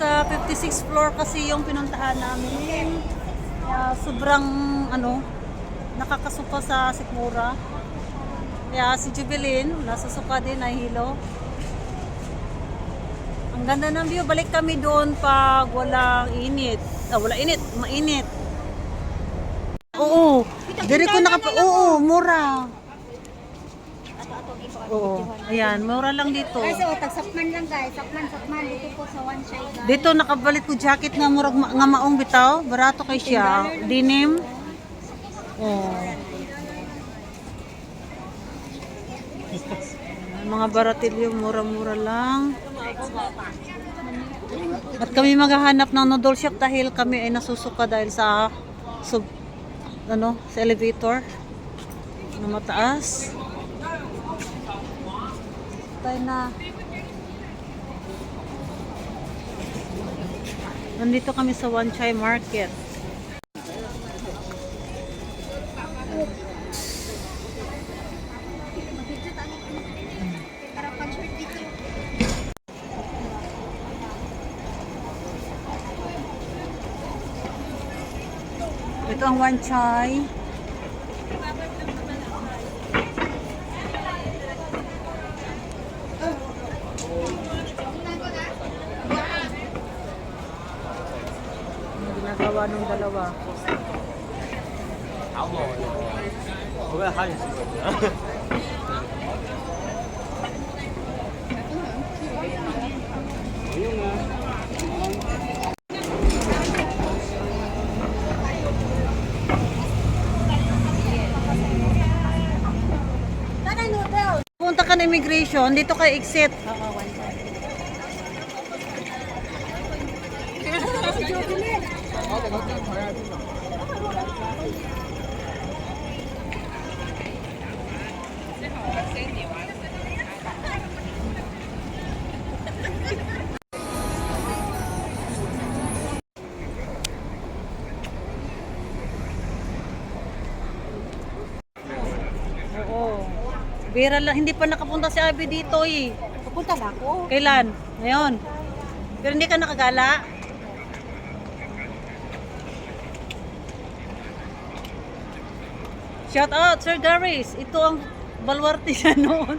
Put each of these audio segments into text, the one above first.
Nasa 56 floor kasi yung pinuntahan namin. Kaya sobrang ano, nakakasuka sa Sikmura. Kaya si Jubilin, nasa suka din, nahilo. Ang ganda ng view. Balik kami doon pag walang init. Ah, wala init. Mainit. Oo. Dire ko nakapa... Oo, mura. Oo. Ayan, mura lang dito. Guys, oh, tagsakman lang guys. Sakman, sakman. Dito po sa one shy guys. Dito nakabalit ko jacket nga murag ma- nga maong bitaw. Barato kay siya. Denim. Oh. Mga baratilyo, mura-mura lang. At kami maghahanap ng noodle shop dahil kami ay nasusuka dahil sa sub, ano, sa elevator na mataas. Tayo na. Nandito kami sa One Chai Market. Ito ang One Ano ginagawa ng dalawa? Tara, noodles. Punta ka na immigration, dito ka exit. Oo, one shy. Oo. Bira lang, hindi pa nakapunta si Abby dito eh. Pupunta na ako. Kailan? Ngayon. Pero hindi ka nakagala. Shout out, Sir Darius. Ito ang balwarte siya noon.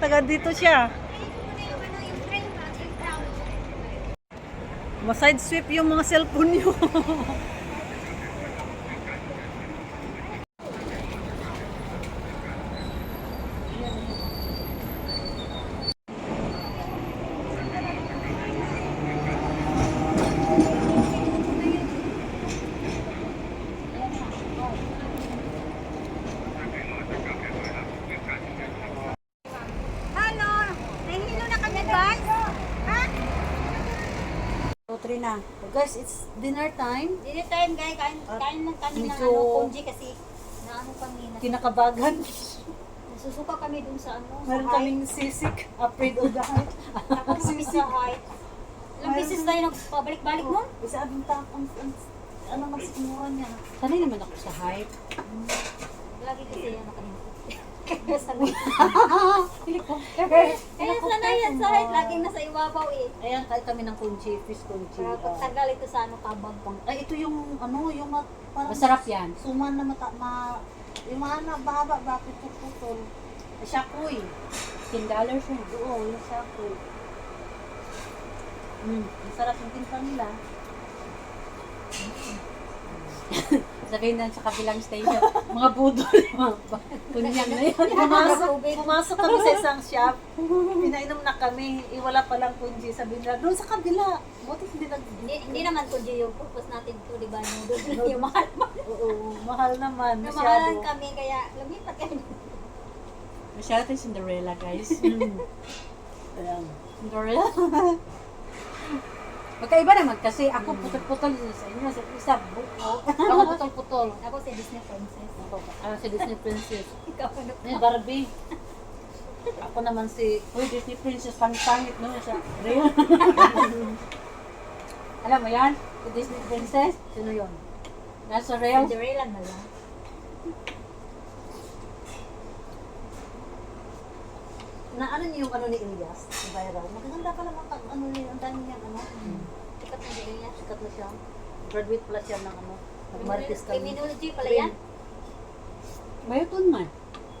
Taga dito siya. Maside sweep yung mga cellphone niyo. Hello! Nahihilo na kami guys? Ha? Na. Guys, it's dinner time. Dinner time guys. Kain, kain lang kami ng Medyo- ano, konji kasi na ano kami. Na, Kinakabagan. nasusuka kami dun sa ano. Meron height. kaming sisik. Afraid of the height. Tapos kami sa height. Ilang beses tayo nagpabalik-balik nun? Isa abing tap ang, ang ano magsimuran niya. Sanay naman ako sa height. Lagi kasi yan nakalimutan. Kaya sanay. ko. Kaya sanay yan sa height. Laging nasa iwabaw eh. Ayan, kahit kami ng kunchi, fish kunchi. Pero pag tagal ito sa ano, tabag pang. Ay, ito yung ano, yung ma- parang Masarap yan. suman na mata, ma, yung mga na, bahaba, bakit putol. Shakoy. 10 dollars yun. Oo, yung shakoy. Mm, ang sarap yung tinta nila. Sabihin na sa kabilang station, mga budol. Kunyang na yun. Pumasok, pumasok kami sa isang shop. Pinainom na kami. Iwala palang kunji. Sabi nila, doon sa kabila. Buti hindi nag... Hindi, hindi naman kundi yung purpose natin to, di ba? Yung mahal. Oo, mahal naman. Namahalan Masyado. kami, kaya lumipat kami. Masyado tayong Cinderella, guys. Mm. Ayan. Cinderella. Magkaiba naman kasi ako putol-putol sa inyo. Sa isa, buko. Ako putol-putol. Ako si Disney Princess. Ako, ah, si Disney Princess. Ikaw ano Ni Barbie. Ako naman si... Uy, Disney Princess, pangit-pangit no? Sa real. Alam mo yan? Si Disney Princess, Sino yon? nasa real. Cinderella na lang. Na ano niyo yung ano ni Elias? Si Viral. Magaganda pa naman ang ano niya. Ang dami niyan ano. nag-ano pa siya. Graduate pala siya ng ano. Nag-marites kami. Criminology pala yan. Mayroon man.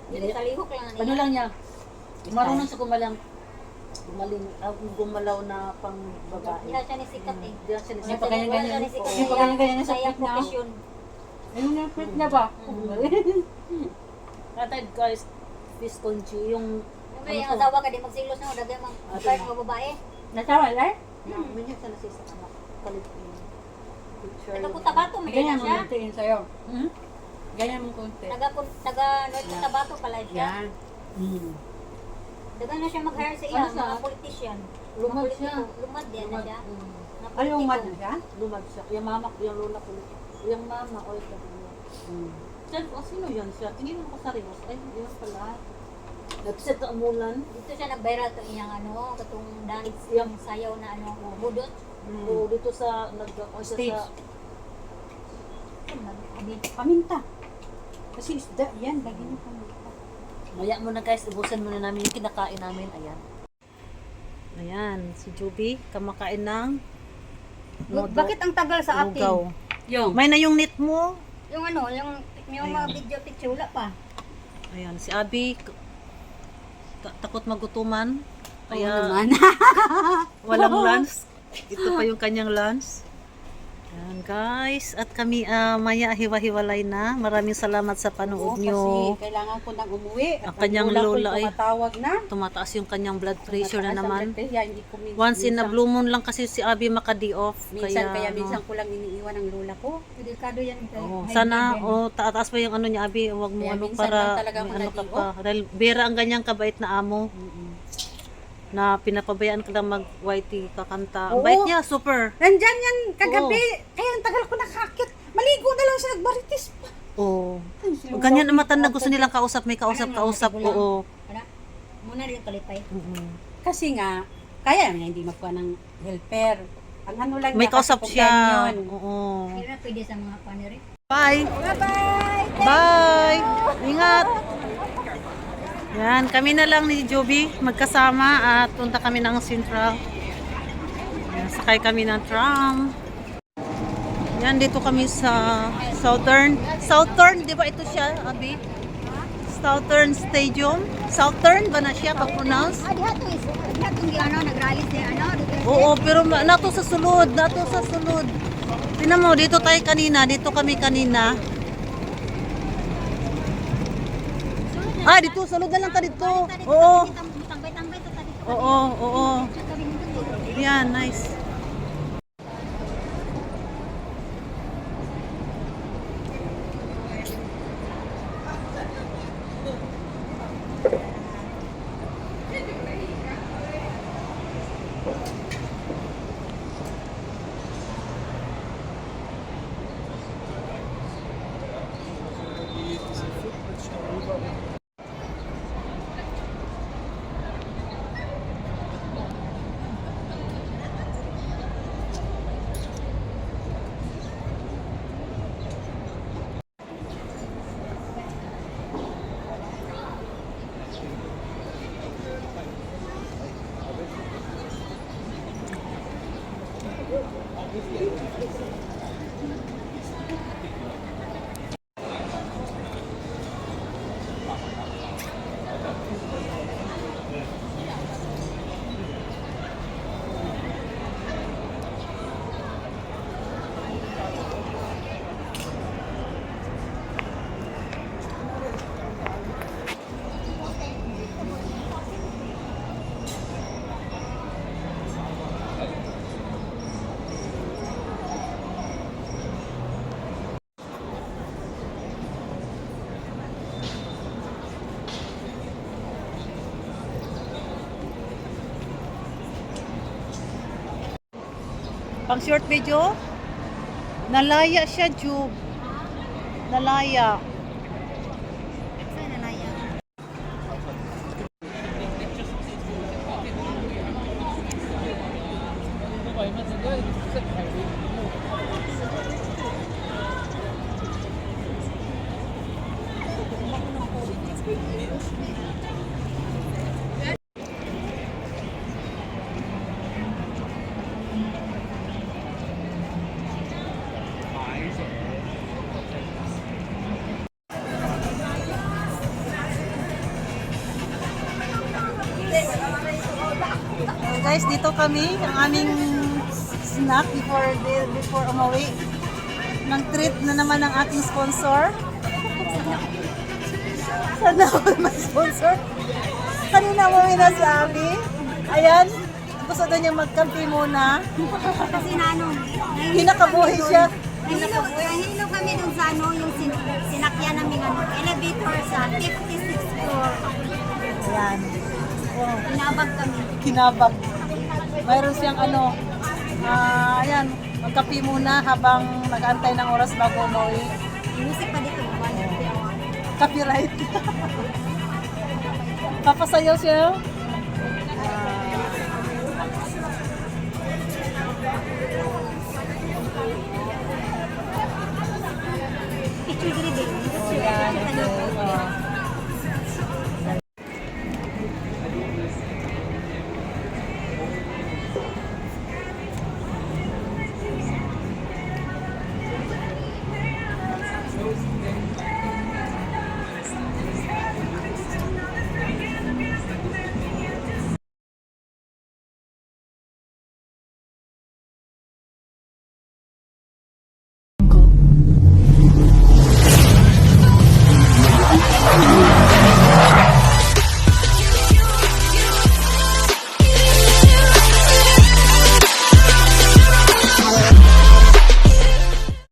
Hindi talihok lang Ano lang niya? Marunong siya gumalang. Gumaling, ah, gumalaw na pang babae. Hindi siya ni sikat eh. Hindi na siya Hindi nisipa. pa ganyan-ganyan. Wala siya ni sikat. Hindi pa ganyan-ganyan sa pit na. Ayun nga, pit niya ba? Katay guys, fish conchi, yung Siyempre, yung asawa ka di magsilos na, dagay mang part ng babae. Nasawa, eh? na, minyan siya nasisa anak. Kalit yung picture. Taga Cotabato, may Ganyan ganyan mo siya. konti yun sa'yo. Hmm? Ganyan mo konti. Taga, taga North Cotabato pala siya. Yan. Mm. Daga na siya mag-hire sa iya, Ano siya? mga politician. Lumad Mga siya. Lumad din na siya. Mm. Mga Ay, politiko. umad na siya? Lumad siya. Yung mama ko, yung lola ko. Yung mama ko. Mm. Siya, oh, sino yan siya? Tingin mo ko sa Rios. Ay, yun pala. Nagset ang mulan. Dito siya nag-viral to iyang ano, katong dance, Yung- sayaw na ano, budot. Oo, dito sa, nag, o siya Stage. sa, Abi, Paminta. Kasi isda, yan. Lagi niyo paminta. Maya mo na guys, ubusan muna namin yung kinakain namin. Ayan. Ayan, si Juby, kamakain ng noodle- Bakit ang tagal sa atin? lugaw. Yung. May na yung knit mo. Yung ano, yung, yung mga video picture, wala pa. Ayan, si Abby, k- ta- takot magutuman. Oo Kaya naman. walang lunch. Ito pa yung kanyang lunch. Ayan guys, at kami ah, maya hiwa-hiwalay na. Maraming salamat sa Oo, panood kasi nyo. kailangan ko nang umuwi. Ang kanyang lola ay- tumatawag na. Tumataas yung kanyang blood pressure na naman. pressure, hindi ko min- Once in a minsan- blue moon lang kasi si Abby makadi off. Minsan, kaya, ano, minsan ko lang iniiwan ang lola ko. Delikado yan. Oo, sana o taas pa yung ano niya Abi, wag mo Kaya ano minsan para ano ka pa. Dahil Vera ang ganyang kabait na amo Mm-mm. Na pinapabayaan ka lang mag YT kakanta. Ang Oo. bait niya, super. Nandyan yan kagabi. Kaya ang tagal ko nakakit. Maligo na lang siya nagbaritis pa. Oo. Ganyan ang matanda gusto nilang kausap, may kausap kausap. Oo. Muna rin kalipay. Kasi nga, kaya niya hindi magkuha ng helper. Ang ano lang May niya, kausap siya. Oo. Na pwede sa mga paniri. Bye. Bye-bye! Bye. Ingat. Yan, kami na lang ni Joby magkasama at punta kami ng Central. Yan, sakay kami ng tram. Yan, dito kami sa Southern. Southern, di ba ito siya, Abi? Southern Stadium? Southern ba na siya pag-pronounce? Ah, diha to is. Diha to ano, nag-rally siya, ano. Oo, pero nato sa sulod, nato sa sulod. Tingnan mo, dito tayo kanina, dito kami kanina. Ah, dito, sulod na lang ka dito. Oo, oo, oo. Yan, nice. Thank you. Pang short video, nalaya siya, Jube. Nalaya. Saan nalaya? Thank you. Dito kami, ang aming snack before the, before umuwi. Nang treat na naman ng ating sponsor. Sana ako may sponsor. Kanina umuwi na si Abby. Ayan, gusto daw niya magkampi muna. Kasi na ano, Hinakabuhay siya. Nahilo, nahilo kami dun sa ano, yung sin sinakyan namin ano, elevator sa 56 floor. Ayan. Oh, Pinabag kami. kinabag. Mayroon siyang ano, uh, ayan, magkapi muna habang nag-antay ng oras bago umuwi. Music pa dito, Copyright. Papasayaw siya. Oh. Picture dito. Eh. Picture dito.